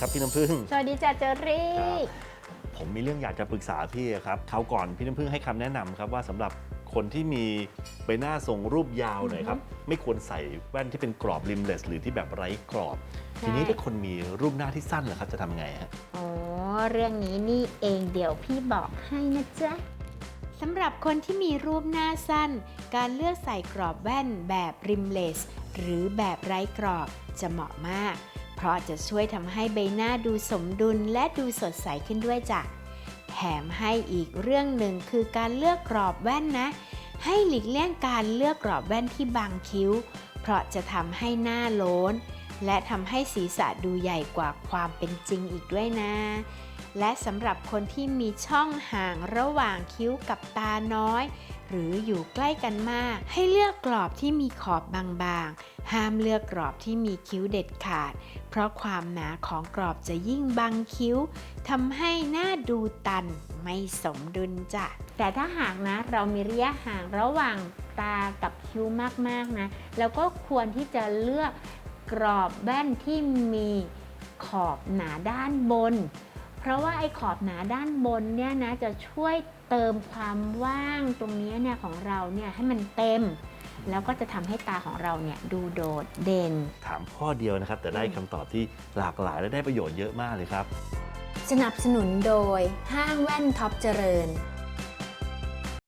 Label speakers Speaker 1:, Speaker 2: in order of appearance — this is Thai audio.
Speaker 1: ครับพี่น้ำพึ่ง
Speaker 2: สวัสดีจ้าเจอรี่
Speaker 1: ครับผมมีเรื่องอยากจะปรึกษาพี่ครับเขาวก่อนพี่น้ำพึ่งให้คำแนะนำครับว่าสำหรับคนที่มีใบหน้าทรงรูปยาวหน่อยครับ ไม่ควรใส่แว่นที่เป็นกรอบริมเลสหรือที่แบบไร้กรอบ
Speaker 2: ใช่
Speaker 1: ทีนี้ถ้าคนมีรูปหน้าที่สั้นเหรอครับจะทำยังไงฮะ
Speaker 2: อ๋อเรื่องนี้นี่เองเดี๋ยวพี่บอกให้นะจ๊ะ
Speaker 3: สำหรับคนที่มีรูปหน้าสั้น การเลือกใส่กรอบแว่นแบบริมเลส หรือแบบไร้กรอบจะเหมาะมาก เพราะจะช่วยทำให้ใบหน้าดูสมดุลและดูสดใสขึ้นด้วยจ้ะ แถมให้อีกเรื่องหนึ่งคือการเลือกกรอบแว่นนะ ให้หลีกเลี่ยงการเลือกกรอบแว่นที่บางคิ้ว เพราะจะทำให้หน้าโล้น และทำให้ศีรษะดูใหญ่กว่าความเป็นจริงอีกด้วยนะ และสำหรับคนที่มีช่องห่างระหว่างคิ้วกับตาน้อย หรืออยู่ใกล้กันมาก ให้เลือกกรอบที่มีขอบบางๆ ห้ามเลือกกรอบที่มีคิ้วเด็ดขาด เพราะความหนาของกรอบจะยิ่งบังคิ้วทำให้หน้าดูตันไม่สมดุลจ้ะ
Speaker 2: แต่ถ้าหากนะเรามีระยะห่างระหว่างตากับคิ้วมากๆนะเราก็ควรที่จะเลือกกรอบแว่นที่มีขอบหนาด้านบน ราะว่าไอ้ขอบหนาด้านบนเนี่ยนะจะช่วยเติมความว่างตรงนี้เนี่ยของเราเนี่ยให้มันเต็ม แล้วก็จะทำให้ตาของเราเนี่ยดูโดดเด่น
Speaker 1: ถามข้อเดียวนะครับ แต่ได้คำตอบที่หลากหลายและได้ประโยชน์เยอะมากเลยครับ
Speaker 3: สนับสนุนโดยห้างแว่นท็อปเจริญ